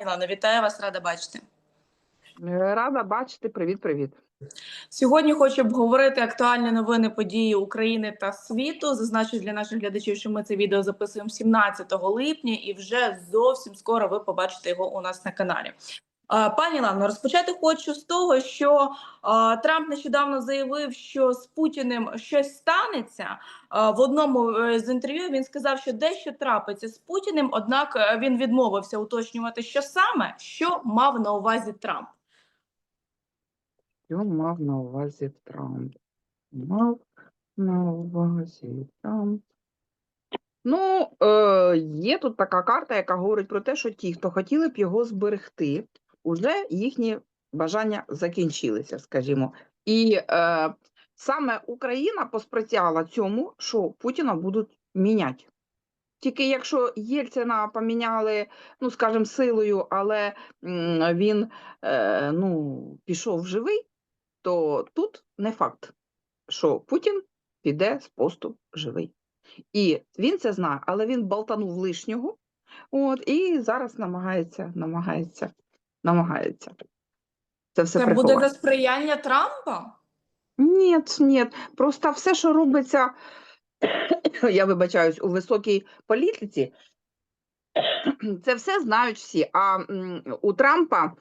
Ілана, вітаю вас, рада бачити. Е, Рада бачити. Привіт, привіт. Сьогодні хочу обговорити актуальні новини події України та світу. Зазначу для наших глядачів, що ми це відео записуємо 17 липня, і вже зовсім скоро ви побачите його у нас на каналі. Пані Лано, розпочати хочу з того, що Трамп нещодавно заявив, що з Путіним щось станеться. В одному е, з інтерв'ю він сказав, що дещо трапиться з Путіним, однак е, він відмовився уточнювати, що саме що мав на увазі Трамп. Що мав на увазі Трамп? Мав на увазі Трамп. Ну, е, є тут така карта, яка говорить про те, що ті, хто хотіли б його зберегти, уже їхні бажання закінчилися, скажімо. І е, саме Україна посприяла цьому, що Путіна будуть міняти. Тільки якщо Єльцина поміняли, ну скажімо, силою, але він е, ну, пішов живий, то тут не факт, що Путін піде з посту живий. І він це знає, але він болтанув лишнього, от, і зараз намагається, намагається, намагається. Це все Це буде за сприяння Трампа? Ні, ні, просто все, що робиться, я вибачаюсь, у високій політиці, це все знають всі. А у Трампа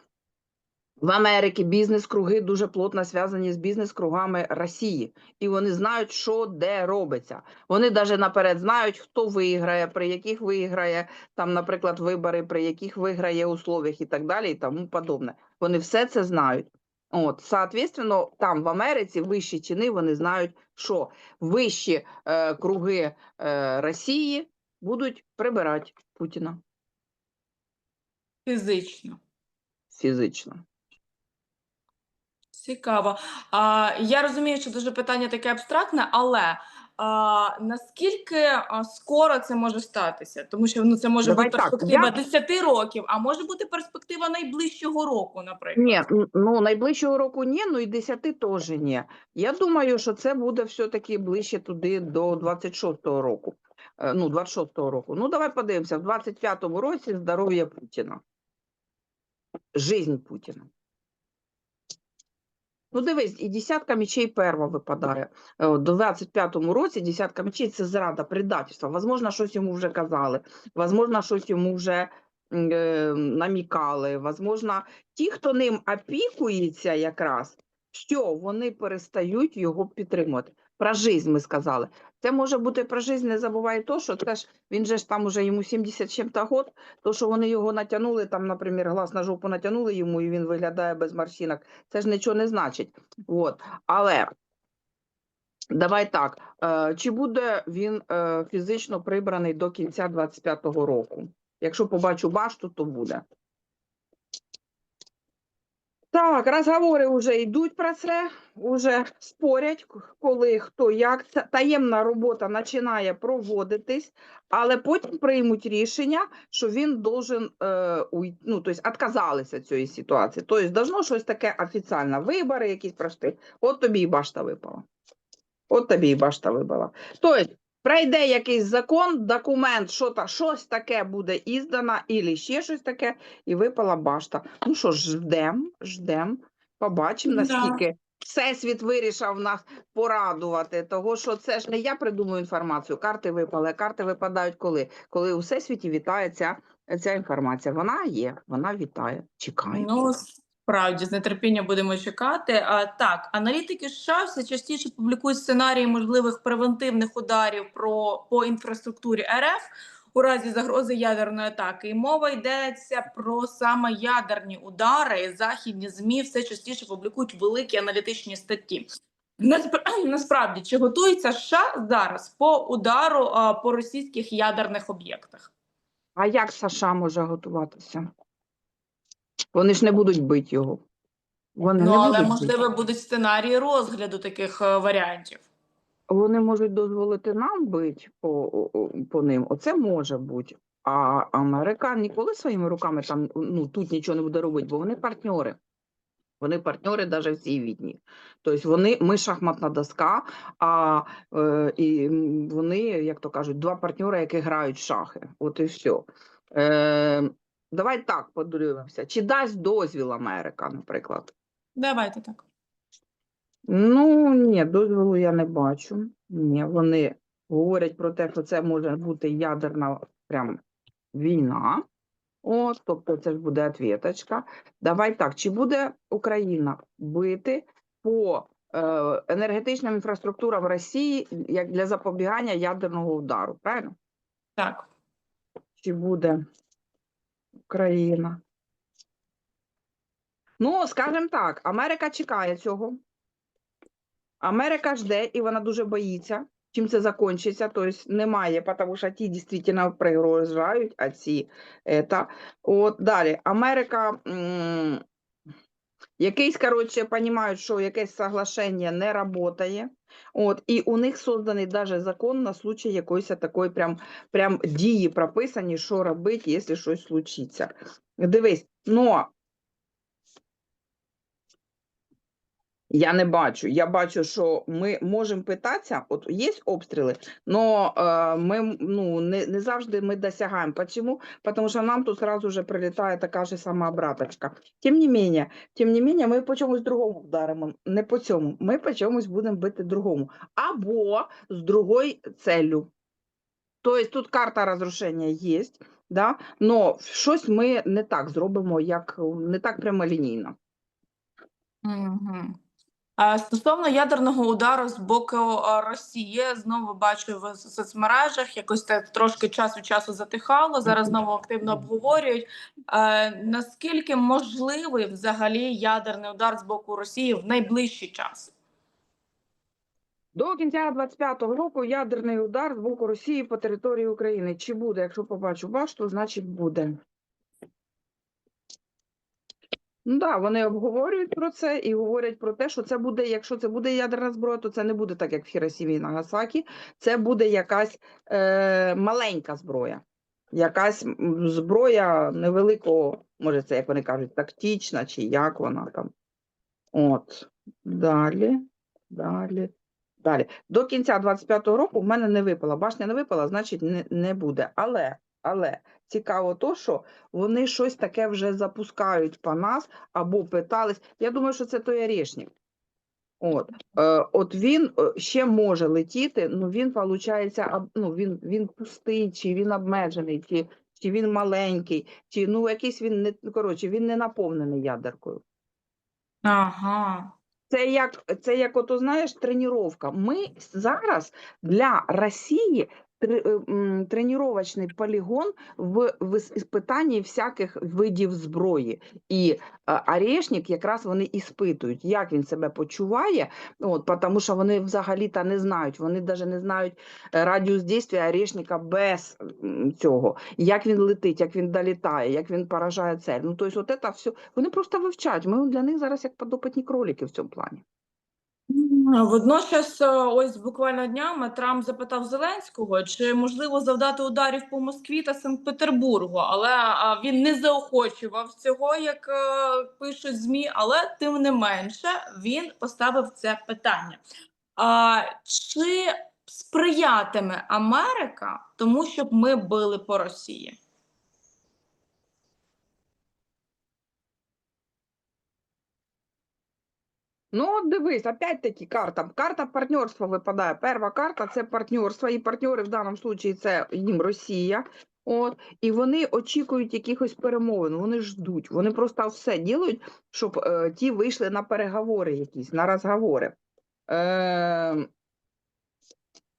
в Америці бізнес-круги дуже плотно зв'язані з бізнес-кругами Росії, і вони знають, що де робиться. Вони навіть наперед знають, хто виграє, при яких виграє, там, наприклад, вибори, при яких виграє условиях і так далі, і тому подобне. Вони все це знають. От, соответственно, там в Америці вищі чини вони знають, що вищі е, круги е, Росії будуть прибирати Путіна Фізично. фізично. Цікаво. А, я розумію, що дуже питання таке абстрактне, але а, наскільки скоро це може статися? Тому що ну, це може Давай бути так, перспектива я- 10 років, а може бути перспектива найближчого року, наприклад. Ні, н- ну найближчого року ні, ну і 10 теж ні. Я думаю, що це буде все-таки ближче туди до 26-го року. Е, Ну, 26-го року. Ну, давай подивимося, в 25-му році здоров'я Путіна. Жизнь Путіна. Ну, дивись, і десятка мечей перва випадає. У До 25-му році десятка мечей це зрада, предательство. Возможно, щось йому вже казали, возможно, щось йому вже е, намікали. Возможно, ті, хто ним опікується якраз, що вони перестають його підтримувати. Про жизнь ми сказали. Це може бути про жизнь, не забувай то, що це ж він же ж там уже йому 70 чим-то год, то що вони його натягнули, там, наприклад, глаз на жопу натягнули йому, і він виглядає без морщинок. Це ж нічого не значить. От. Але давай так, е, чи буде він е, фізично прибраний до кінця 25-го року? Якщо побачу башту, то буде. Так, розговори вже йдуть про це, вже спорять, коли, хто, як. Таємна робота починає проводитись, але потім приймуть рішення, що він должен, е, уй, ну, тобто, відказалися цієї ситуації. Тобто, должно щось таке офіційне, вибори якісь пройшли. От тобі і башта випала. От тобі і башта вибила. Тобто, пройде якийсь закон, документ, що та, щось таке буде іздано, або ще щось таке, і випала башта. Ну що ж, ждем, ждем, побачимо, Да. наскільки Всесвіт вирішив нас порадувати, того що це ж не я придумую інформацію, карти випали, карти випадають коли? Коли у Всесвіті вітає ця, ця інформація. Вона є, вона вітає, чекає. Ну, справді, з нетерпінням будемо чекати. А, так, аналітики США все частіше публікують сценарії можливих превентивних ударів про, по інфраструктурі РФ у разі загрози ядерної атаки. І мова йдеться про саме ядерні удари. Західні ЗМІ все частіше публікують великі аналітичні статті. Насправді, чи готується США зараз по удару по російських ядерних об'єктах? А як США може готуватися? Вони ж не будуть бити його. Вони Ну, не але будуть бити. можливо будуть сценарії розгляду таких е, варіантів. Вони можуть дозволити нам бити по, по ним. Оце може бути. А Америка ніколи своїми руками там ну, тут нічого не буде робити, бо вони партньори. Вони партньори навіть в цій війні. Тобто вони, ми шахматна доска, а е, і вони, як то кажуть, два партньори, які грають в шахи. От і все. Е, давай так подивимося. Чи дасть дозвіл Америка, наприклад? Давайте так. Ну, ні, дозволу я не бачу. Ні, вони говорять про те, що це може бути ядерна прям війна. От, тобто це ж буде ответочка. Давай так, чи буде Україна бити по е, енергетичним інфраструктурам Росії як для запобігання ядерного удару, правильно? Так. Чи буде Україна? Ну, скажімо так, Америка чекає цього. Америка жде, і вона дуже боїться, чим це закінчиться. Тобто немає, тому що ті дійсно пригрожають, а ці это. От далі. Америка. м, Якийсь, коротше, розуміють, що якесь соглашення не працює. От, і у них созданий даже закон на случай якоїсь такої прям, прям дії прописані, що робити, якщо щось случиться. Дивись, но я не бачу. Я бачу, що ми можемо питатися, от є обстріли, але ми ну, не, не завжди ми досягаємо. Почему? Потому що нам тут сразу же прилітає така ж сама обраточка. Тим не менее, тим не менее, ми по чомусь другому вдаримо, не по цьому. Ми по чомусь будемо бити другому. Або з другою целью. Тобто тут карта розрушення є, да? но щось ми не так зробимо, як не так прямолінійно. Угу. Стосовно ядерного удару з боку Росії, знову бачу в соцмережах, якось так трошки час від часу затихало. Зараз знову активно обговорюють. Наскільки можливий взагалі ядерний удар з боку Росії в найближчий час? До кінця 25-го року ядерний удар з боку Росії по території України. Чи буде? Якщо побачу башту, значить буде. Ну да, вони обговорюють про це і говорять про те, що це буде, якщо це буде ядерна зброя, то це не буде так, як в Хіросімі і Нагасакі. Це буде якась е, маленька зброя, якась зброя невеликого, може, це як вони кажуть, тактична, чи як вона там. От. Далі, далі, далі. До кінця 25-го року в мене не випала. Башня не випала, значить не, не буде. Але, але цікаво то, що вони щось таке вже запускають по нас або питались. Я думаю, що це той орешник. От, е, от він е, ще може летіти, ну він виходить, ну він, він пустий, чи він обмежений, чи, чи він маленький, чи ну якийсь він не ну, коротше, він не наповнений ядеркою. Ага. Це як, це як ото, знаєш, тренування. Ми зараз для Росії е, тренувачний полігон в, в іспитанні всяких видів зброї. І Орешник якраз вони іспитують, як він себе почуває, от, тому що вони взагалі-то не знають, вони навіть не знають е, радіус дійства Орешника без цього, як він летить, як він долітає, як він поражає цель. Ну, тобто, от це все, вони просто вивчають. Ми для них зараз як подопитні кролики в цьому плані. М, Водночас, е, ось буквально днями Трамп запитав Зеленського, чи можливо завдати ударів по Москві та Санкт-Петербургу, але він не заохочував цього, як е, пишуть змі. Але тим не менше він поставив це питання. А чи сприятиме Америка тому, щоб ми били по Росії? Ну, от дивись, опять-таки карта. Карта партнерства випадає. Перша карта це партнерство, і партнери в даному случаї це їм Росія. От, і вони очікують якихось перемовин, вони ждуть. Вони просто все ділять, щоб е, ті вийшли на переговори якісь, на розговори. Е,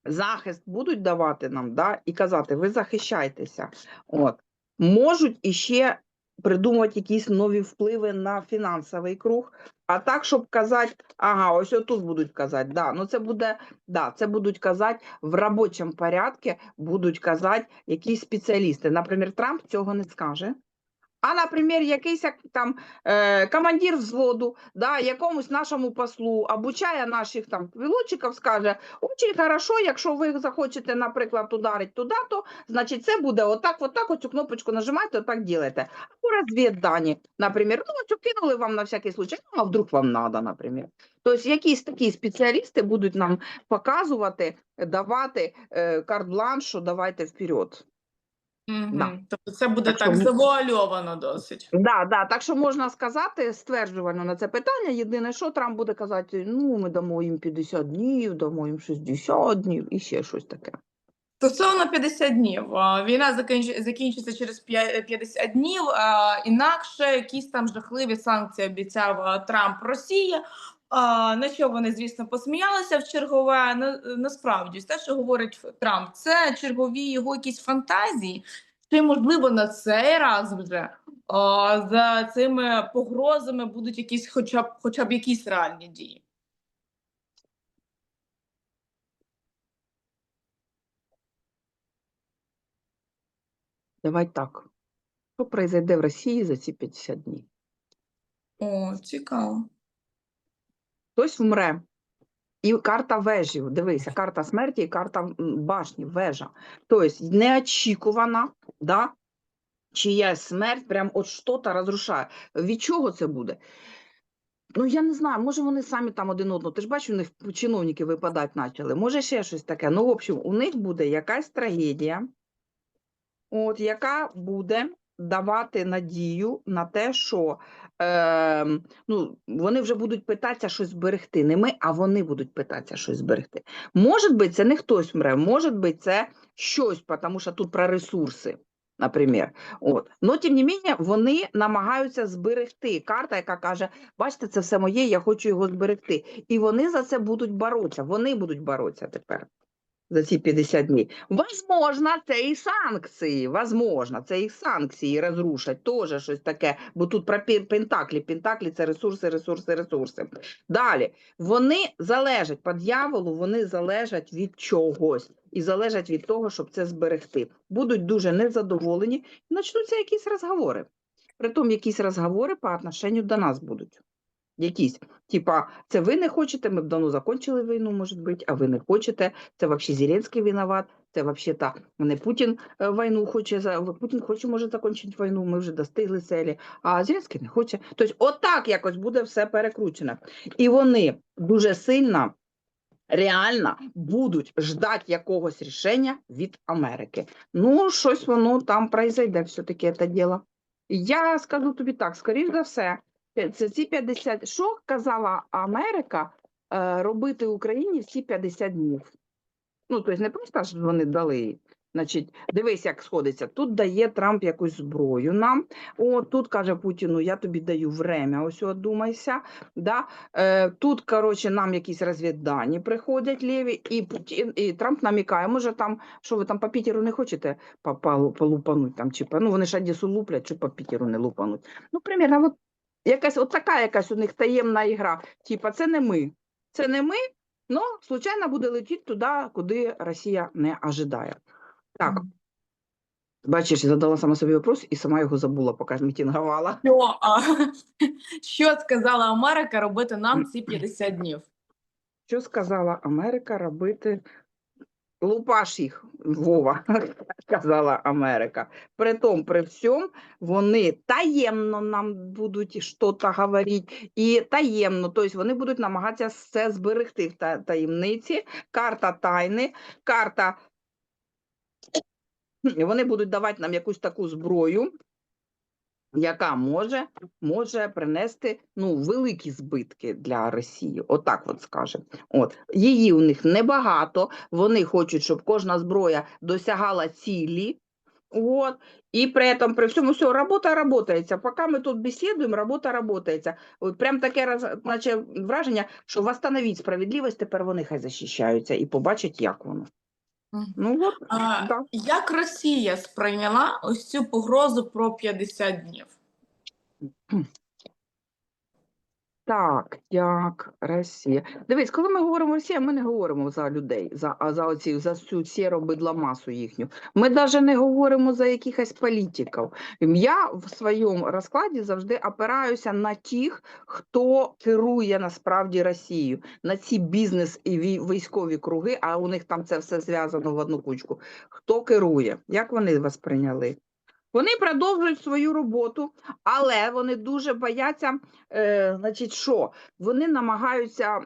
захист будуть давати нам, да, і казати, ви захищайтеся. От. Можуть іще придумувати якісь нові впливи на фінансовий круг. А так, щоб казати, ага, ось отут будуть казати, да, ну це буде, да, це будуть казати в робочому порядку, будуть казати якісь спеціалісти. Наприклад, Трамп цього не скаже. А, наприклад, якийсь там е, командир взводу, да, якомусь нашому послу обучає наших там пілотчиків, скаже, очень хорошо, якщо ви захочете, наприклад, ударити туди, то значить це буде отак, отак, оцю кнопочку нажимаєте, отак ділите. Або розвіддані, наприклад, ну оцю кинули вам на всякий случай, ну а вдруг вам надо, наприклад. Тобто якісь такі спеціалісти будуть нам показувати, давати е, карт-бланш, що давайте вперед. Мгм. Да. Тобто це буде Так так ми- завуальовано досить. Да, да, так що можна сказати стверджувально на це питання. Єдине, що Трамп буде казати: ну, ми дамо їм 50 днів, дамо їм 60 днів і ще щось таке. Стосовно 50 днів, війна закінч... закінчиться через п'я- 50 днів. Інакше якісь там жахливі санкції обіцяв Трамп Росії. А, на що вони, звісно, посміялися в чергове. На, насправді, те, що говорить Трамп, це чергові його якісь фантазії. Чи можливо на цей раз вже а, за цими погрозами будуть якісь, хоча б хоча б якісь реальні дії? Давай так. Що произойде в Росії за ці 50 днів? О, цікаво. Хтось вмре. І карта вежів, дивися, карта смерті і карта башні, вежа. Тобто неочікувана, да? чиясь смерть, прям от що-то розрушає. Від чого це буде? Ну, я не знаю, може вони самі там один одного. Ти ж бачиш, у них чиновники випадати почали. Може ще щось таке. Ну, в общем, у них буде якась трагедія, от, яка буде давати надію на те, що е, ну, вони вже будуть питатися щось зберегти. Не ми, а вони будуть питатися щось зберегти. Може бути, це не хтось мре, може бути, це щось, тому що тут про ресурси. Наприклад, от но тим не менше, вони намагаються зберегти. Карта, яка каже: бачите, це все моє, я хочу його зберегти. І вони за це будуть боротися. Вони будуть боротися тепер за ці 50 днів. Возможно, це і санкції. Возможно, це і санкції розрушать. Теж щось таке. Бо тут про пентаклі. Пентаклі це ресурси, ресурси, ресурси. Далі вони залежать по дьяволу, вони залежать від чогось і залежать від того, щоб це зберегти. Будуть дуже незадоволені, і почнуться якісь розговори. Притом якісь розговори по отношенню до нас будуть. Якісь, типа, це ви не хочете, ми б давно закончили війну, може бути, а ви не хочете. Це взагалі Зеленський виноват, це взагалі та не Путін е, війну хоче, за- Путін хоче, може закінчити війну, ми вже достигли целі, а Зеленський не хоче. Тобто, отак якось буде все перекручено. І вони дуже сильно, реально будуть ждати якогось рішення від Америки. Ну, щось воно там произойде все-таки це діло. Я скажу тобі так, скоріш за все, ці 50... Що казала Америка е, робити Україні в ці 50 днів? Ну, тобто не просто ж вони дали. Значить, дивись, як сходиться. Тут дає Трамп якусь зброю нам. О, тут каже Путіну, я тобі даю время, ось одумайся. Да? Е, тут, коротше, нам якісь розвіддані приходять ліві, і, Путін, і Трамп намікає, може там, що ви там по Пітеру не хочете по- по- полупануть там, чи ну вони ж Одесу луплять, чи по Пітеру не лупануть. Ну, примерно, от якась от така якась у них таємна ігра. Типа, це не ми. Це не ми, але случайно буде летіти туди, куди Росія не ожидає. Так, бачиш, я задала сама собі вопрос і сама його забула, поки мітингувала. Що, а, що сказала Америка робити нам ці 50 днів? Що сказала Америка робити? Лупаш їх, Вова, сказала Америка. При тому, при всьому, вони таємно нам будуть щось говорити, і таємно, тобто вони будуть намагатися це зберегти в таємниці. Карта тайни, карта. Вони будуть давати нам якусь таку зброю, яка може, може принести ну, великі збитки для Росії. Отак от скажемо. От. Її у них небагато, вони хочуть, щоб кожна зброя досягала цілі. От. І при этом, при всьому все, робота работається. Поки ми тут бесідуємо, робота работається. От прям таке роз- наче враження, що восстановіть справедливість, тепер вони хай захищаються і побачать, як воно. Ну от, А, да. Як Росія сприйняла ось цю погрозу про 50 днів? Так, як Росія. Дивись, коли ми говоримо Росія, ми не говоримо за людей, за, за оці, за цю сіру масу їхню. Ми навіть не говоримо за якихось політиків. Я в своєму розкладі завжди опираюся на тих, хто керує насправді Росією, на ці бізнес і військові круги, а у них там це все зв'язано в одну кучку. Хто керує? Як вони вас прийняли? Вони продовжують свою роботу, але вони дуже бояться, е, значить, що вони намагаються.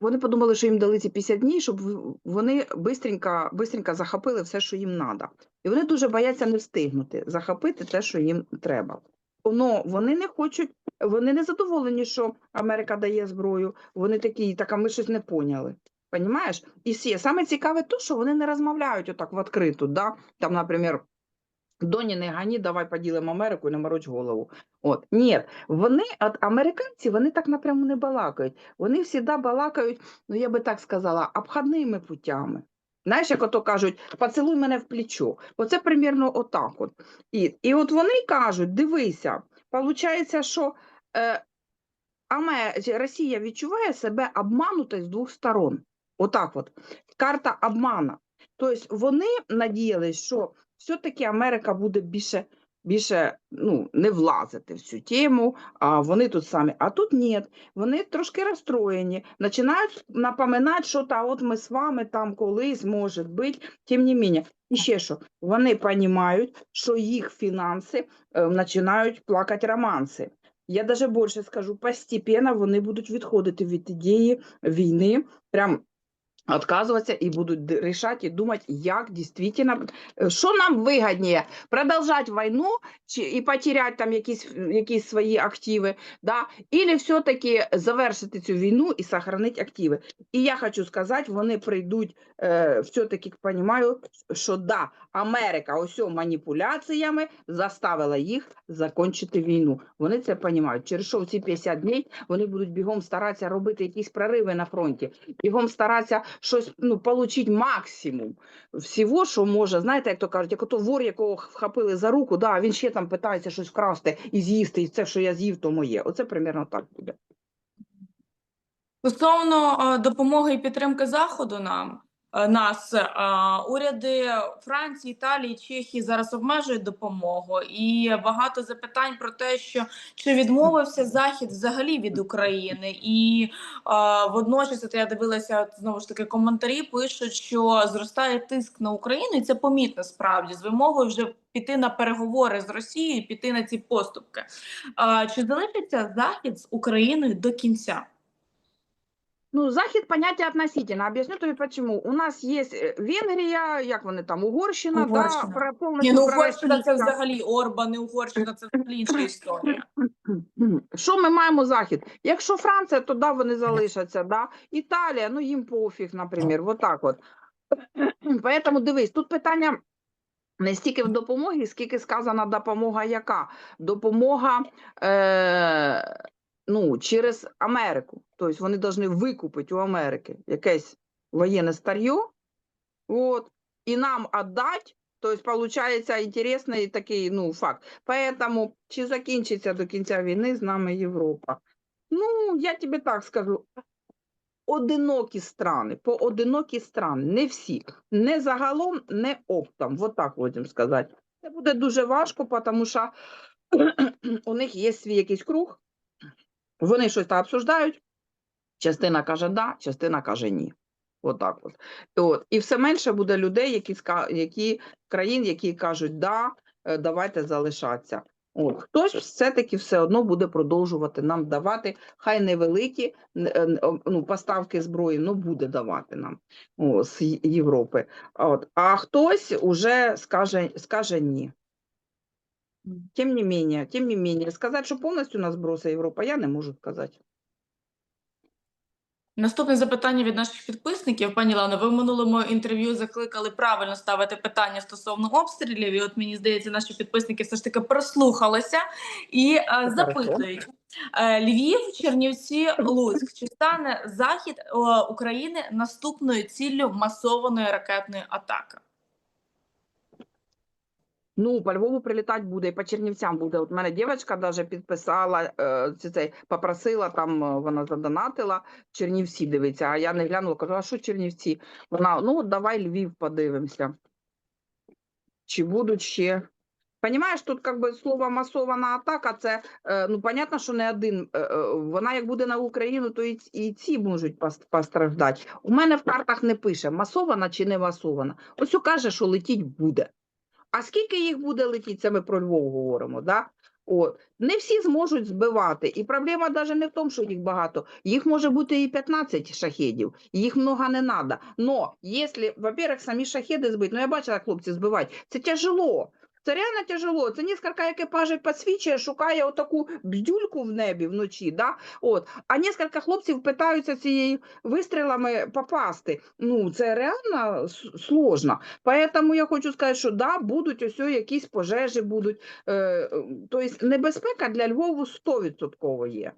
вони подумали, що їм дали ці 50 днів, щоб вони бистренько, бистренько захопили все, що їм треба. І вони дуже бояться не встигнути захопити те, що їм треба. Но вони не хочуть, вони не задоволені, що Америка дає зброю. Вони такі, так, а ми щось не поняли. Понімаєш? І. Саме цікаве то, що вони не розмовляють отак в відкриту. Да? Там, наприклад, Доні не гані, давай поділимо Америку і не мороч голову. От ні, вони, от американці, вони так напряму не балакають. Вони завжди балакають, ну я би так сказала, обходними путями. Знаєш, як ото кажуть, поцілуй мене в плечо. Оце примірно отак. От. І, і от вони кажуть: дивися, виходить, що е, Аме, Росія відчуває себе обманутою з двох сторон. Отак от. Карта обмана. Тобто вони надіялись, що все-таки Америка буде більше, більше ну, не влазити в цю тему, а вони тут самі. А тут ні, вони трошки розстроєні, починають напоминати, що та от ми з вами там колись, може бути, тим не менше. І ще що, вони розуміють, що їх фінанси е, починають плакати романси. Я даже більше скажу, постепенно вони будуть відходити від ідеї війни, прям отказываться и будут решать и думать, як действительно, э, що нам вигідніше, продовжати війну чи, і потеряти там якісь, якісь свої активи, да? или все-таки завершити цю війну і сохранити активи. І я хочу сказати, вони прийдуть, е, все-таки розумію, що да, Америка ось маніпуляціями заставила їх закінчити війну. Вони це розуміють. Через що в ці 50 днів вони будуть бігом старатися робити якісь прориви на фронті, бігом старатися щось ну, отримати максимум всього, що може. Знаєте, як то кажуть, як ото вор, якого вхопили за руку, да, він ще там питається щось вкрасти і з'їсти, і це, що я з'їв, то моє. Оце примерно так буде. Стосовно е, допомоги і підтримки Заходу нам нас е, уряди Франції, Італії, Чехії зараз обмежують допомогу, і багато запитань про те, що чи відмовився Захід взагалі від України, і е, водночас от я дивилася от, знову ж таки коментарі. Пишуть, що зростає тиск на Україну, і це помітно справді з вимогою вже піти на переговори з Росією, піти на ці поступки. Е, Чи залишиться Захід з Україною до кінця? Ну, Захід поняття относительно. Об'ясню тобі почему. У нас є е, Венгрія, як вони там, Угорщина, Угорщина. Да, про Ні, ну Угорщина це взагалі Орбан, не Угорщина, це взагалі інша історія. Що ми маємо захід? Якщо Франція, то да, вони залишаться, да? Італія, ну їм пофіг, наприклад, вот так от. Поэтому дивись, тут питання не стільки в допомогі, скільки сказана допомога яка? Допомога е, ну, через Америку. Тобто вони повинні викупити у Америки якесь воєнне старье, от, і нам віддати, Тобто, получається інтересний такий ну, факт. Поэтому, чи закінчиться до кінця війни з нами Європа? Ну, я тобі так скажу. Одинокі страни, поодинокі страни, не всі, не загалом, не оптом, вот так будемо сказати. Це буде дуже важко, тому що у них є свій якийсь круг, вони щось там обсуждають, частина каже да, частина каже ні. Отак от. От. І все менше буде людей, які, які країн, які кажуть да, е, давайте залишатися. От. Хтось все-таки все одно буде продовжувати нам давати, хай невеликі е, ну, поставки зброї, ну буде давати нам о, з Європи. От. А хтось уже скаже, скаже ні. Тим не менее, тим не менее, сказати, що повністю нас бросить Європа, я не можу сказати. Наступне запитання від наших підписників. Пані Лано, ви в минулому інтерв'ю закликали правильно ставити питання стосовно обстрілів. І от мені здається, наші підписники все ж таки прослухалися і е, запитують: е, Львів, Чернівці, Луцьк. Чи стане захід е, України наступною ціллю масованої ракетної атаки? Ну, по Львову прилітати буде, і по Чернівцям буде. От мене дівчинка даже підписала, це, це, попросила, там е, вона задонатила, Чернівці дивиться, а я не глянула, кажу, а що Чернівці? Вона, ну, давай Львів подивимося. Чи будуть ще? Понимаєш, тут как би слово масована атака, це, е, ну, понятно, що не один, е, вона як буде на Україну, то і, і ці можуть постраждати. У мене в картах не пише, масована чи не масована. Ось каже, що летіть буде. А скільки їх буде летіти, це ми про Львов говоримо, да? От. Не всі зможуть збивати. І проблема навіть не в тому, що їх багато. Їх може бути і 15 шахедів, їх много не треба. Но якщо, во-первых, самі шахеди збити, ну я бачила, хлопці збивають, це тяжело. Це реально тяжело. Це несколько екіпажів підсвічує, шукає отаку бздюльку в небі вночі. Да? От. А несколько хлопців питаються цією вистрілами попасти. Ну, це реально сложно. Поэтому я хочу сказати, що да, будуть ось якісь пожежі будуть. Тобто небезпека для Львову 100% є.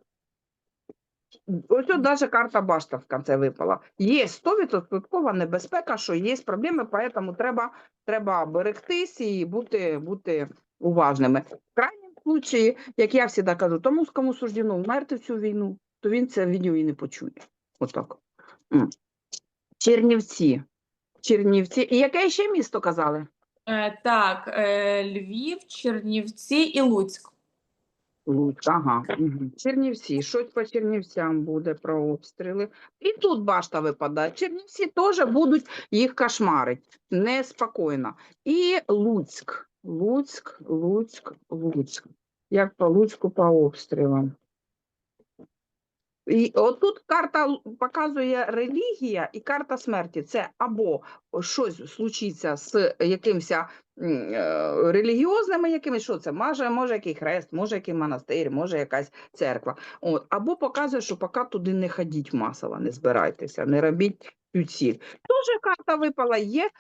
Ось от навіть карта башта в кінці випала. Є 100% небезпека, що є проблеми, поэтому треба, треба берегтись і бути, бути уважними. В крайньому случаї, як я завжди кажу, тому кому суждено вмерти в цю війну, то він це відео і не почує. Отак. Чернівці. Чернівці. І яке ще місто казали? Е, так, е, Львів, Чернівці і Луцьк. Луцьк, ага. Угу. Чернівці. Щось по Чернівцям буде про обстріли. І тут башта випадає. Чернівці теж будуть їх кошмарить. Неспокійно. І Луцьк. Луцьк, Луцьк, Луцьк. Як по Луцьку по обстрілам. І отут карта показує релігія і карта смерті. Це або щось случиться з якимось релігіозними якимись, що це? Може, може який хрест, може який монастир, може якась церква. От. Або показує, що поки туди не ходіть масово, не збирайтеся, не робіть цю ціль. Тоже карта випала, є е,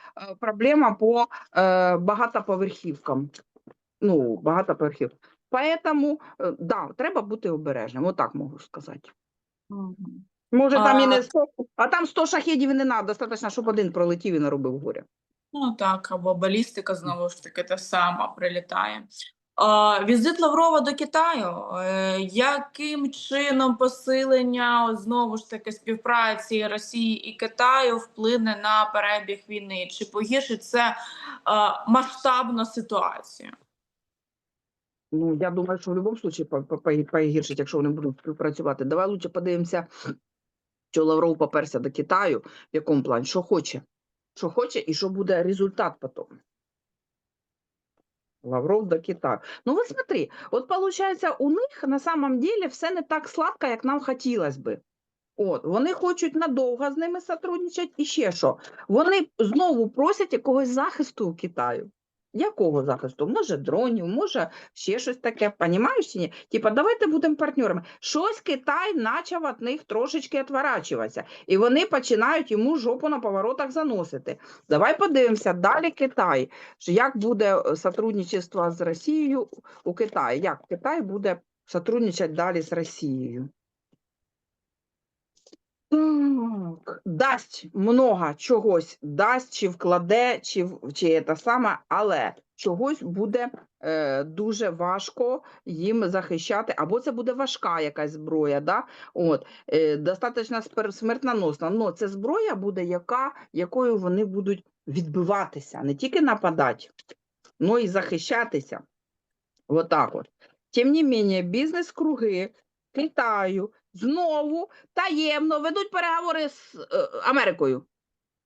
проблема по е, багатоповерхівкам. Ну, багатоповерхів. Поэтому, е, да, треба бути обережним, отак можу сказати. Може, там і не 100, а там 100 шахедів і не треба, достатньо, щоб один пролетів і наробив горя. Ну так, або балістика знову ж таки та сама прилітає. А, візит Лаврова до Китаю. Е, яким чином посилення знову ж таки співпраці Росії і Китаю вплине на перебіг війни? Чи погіршить це а, масштабну ситуацію? Ну, я думаю, що в будь-якому випадку по- по- погіршить, якщо вони будуть співпрацювати. Давай лучше подивимося, що Лавров поперся до Китаю, в якому плані, що хоче. Що хоче і що буде результат потім. Лавров до Кита. Ну, вот смотри, от получается, у них на самом деле все не так сладко, як нам хотілося би. От, вони хочуть надовго з ними сотрудничати і ще що. Вони знову просять якогось захисту у Китаю. Якого захисту? Може, дронів, може ще щось таке. Понімаєш чи ні? Типа, давайте будемо партнерами. Щось Китай почав від них трошечки відворачуватися. І вони починають йому жопу на поворотах заносити. Давай подивимося далі Китай. Як буде е, сотрудничество з Росією у Китаї? Як Китай буде сотрудничати далі з Росією? Дасть много чогось, дасть, чи вкладе, чи, чи це саме, але чогось буде е, дуже важко їм захищати, або це буде важка якась зброя, да? От, е, достатньо смертноносна, але це зброя буде, яка, якою вони будуть відбиватися, не тільки нападати, але і захищатися. Отак от. Тим не менше, бізнес-круги Китаю знову таємно ведуть переговори з е, Америкою.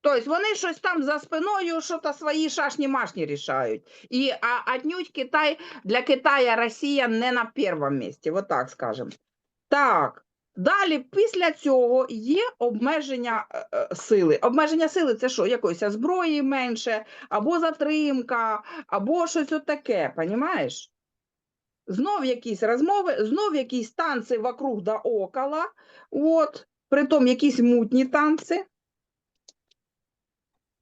Тобто вони щось там за спиною, що то свої шашні-машні рішають. І а, отнюдь Китай, для Китая Росія не на першому місці, отак скажемо. Так, далі після цього є обмеження е, е, сили. Обмеження сили це що? Якоїсь зброї менше, або затримка, або щось отаке, понімаєш? Знов якісь розмови, знов якісь танці вокруг да около, от, притом якісь мутні танці.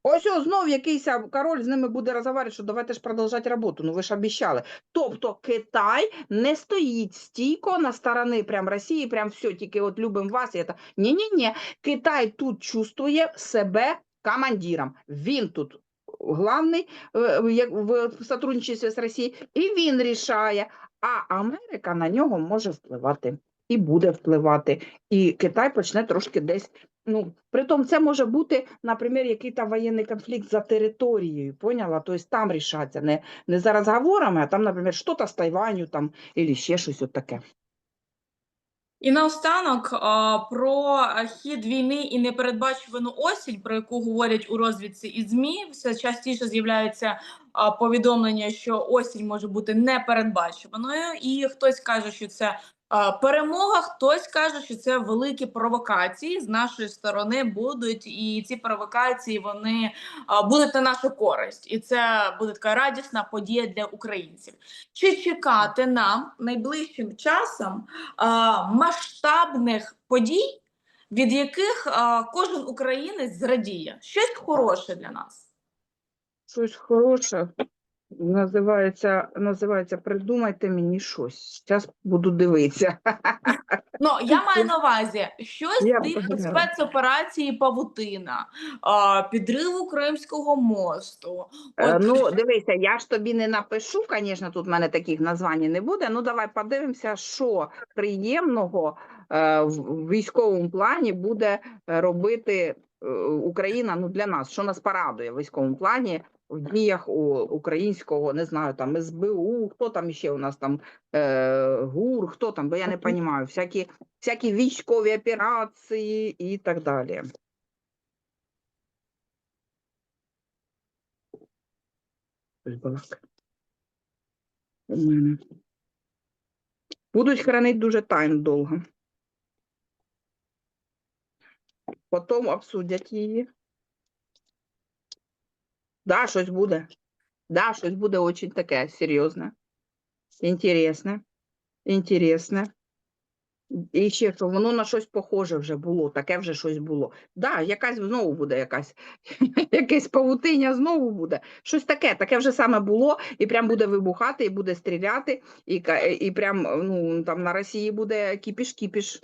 Ось знов якийсь король з ними буде розмовляти, що давайте ж продовжати роботу, ну ви ж обіцяли. Тобто Китай не стоїть стійко на сторони прям Росії, прям все, тільки от любимо вас. І це. Ні-ні-ні, Китай тут чувствує себе командиром. Він тут главний е, в сотрудничестві з Росією, і він рішає, а Америка на нього може впливати і буде впливати. І Китай почне трошки десь. Ну, притом це може бути, наприклад, який там воєнний конфлікт за територією, поняла? Тобто там рішаться, не, не за розговорами, а там, наприклад, що-то з Тайваню там, або ще щось от таке. І наостанок про хід війни і непередбачувану осінь, про яку говорять у розвідці і змі, все частіше з'являються повідомлення, що осінь може бути непередбачуваною, і хтось каже, що це перемога, хтось каже, що це великі провокації з нашої сторони будуть, і ці провокації вони будуть на нашу користь, і це буде така радісна подія для українців. Чи чекати нам найближчим часом? масштабних подій, від яких кожен українець зрадіє. Щось хороше для нас. Щось хороше. Називається, називається Придумайте мені щось. Зараз буду дивитися. Ну я маю на увазі щось типу спецоперації Павутина, підриву Кримського мосту. Е, От Ну, дивися, я ж тобі не напишу, звісно, тут в мене таких названь не буде. Ну, давай подивимося, що приємного е, в військовому плані буде робити е, Україна ну, для нас, що нас порадує в військовому плані в діях у українського, не знаю, там СБУ, хто там ще у нас там е, ГУР, хто там, бо я не розумію, всякі, всякі військові операції і так далі. Будуть хранити дуже тайну довго. Потім обсудять її. Да, щось буде. Да, щось буде дуже таке серйозне. Інтересне. Інтересне. І ще що воно на щось похоже вже було, таке вже щось було. Да, якась знову буде якась, якесь павутиння знову буде. Щось таке, таке вже саме було, і прям буде вибухати, і буде стріляти, і, і прям ну, там на Росії буде кіпіш-кіпіш.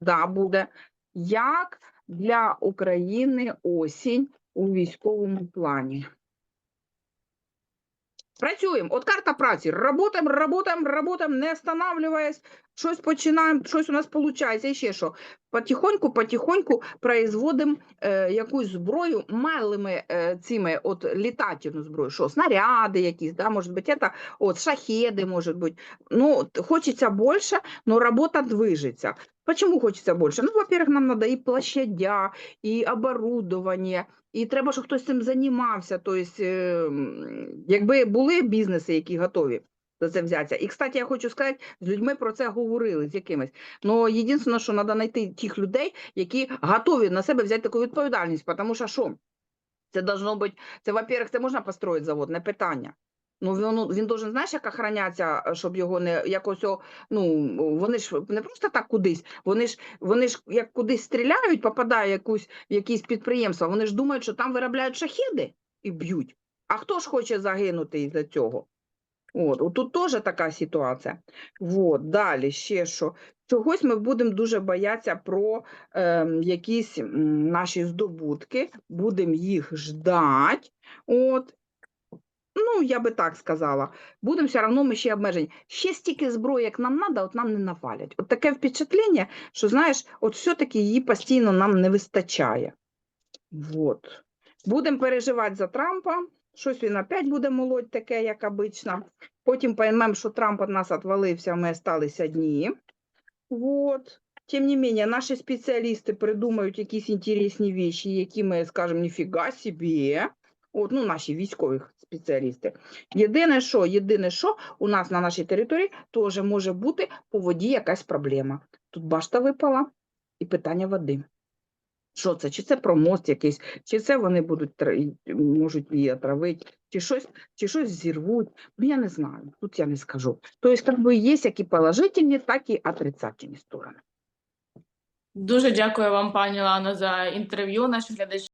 Да, буде. Як для України осінь у військовому плані? Працюємо. От карта праці. Работаємо, работаємо, работаємо, не останавливаясь. Щось починаємо, щось у нас виходить. І ще що? Потихоньку, потихоньку производимо е, якусь зброю малими е, цими от літательну зброю. Що, снаряди якісь, да, може бути, это, от, шахеди, може бути. Ну, хочеться більше, але робота движеться. Почему хочеться більше? Ну, во-первых, нам треба і площадя, і оборудовання, і треба, щоб хтось цим займався. Тобто, якби були бізнеси, які готові за це взятися. І, кстати, я хочу сказати, з людьми про це говорили, з якимись. Ну, єдине, що треба знайти тих людей, які готові на себе взяти таку відповідальність, тому що що? Це должно це, во-первых, це можна построїти завод, не питання. Ну, він, він должен, знаєш, як охороняться, щоб його не якось, ну, вони ж не просто так кудись, вони ж, вони ж як кудись стріляють, попадає якусь, якісь підприємства, вони ж думають, що там виробляють шахеди і б'ють. А хто ж хоче загинути із-за цього? От, от тут теж така ситуація. От, далі ще що. Чогось ми будемо дуже боятися про ем, якісь наші здобутки, будемо їх ждати. От. Ну, я би так сказала. Будемо все одно ми ще обмежені. Ще стільки зброї, як нам треба, от нам не навалять. От таке впечатлення, що знаєш, от все-таки її постійно нам не вистачає. Вот. Будемо переживати за Трампа. Щось він опять буде молоть таке, як обично. Потім поймемо, що Трамп від нас відвалився, ми залишилися одні. Вот. Тим не менее, наші спеціалісти придумають якісь інтересні речі, які ми скажемо, ніфіга собі. От, ну, наші військові спеціалісти. Єдине, що, єдине, що у нас на нашій території теж може бути по воді якась проблема. Тут башта випала і питання води. Що це? Чи це про мост якийсь, чи це вони будуть можуть її отравити, чи щось, чи щось зірвуть. Ну, я не знаю, тут я не скажу. Тобто, как є як і положительні, так і отрицательні сторони. Дуже дякую вам, пані Лано, за інтерв'ю. Наші глядачі.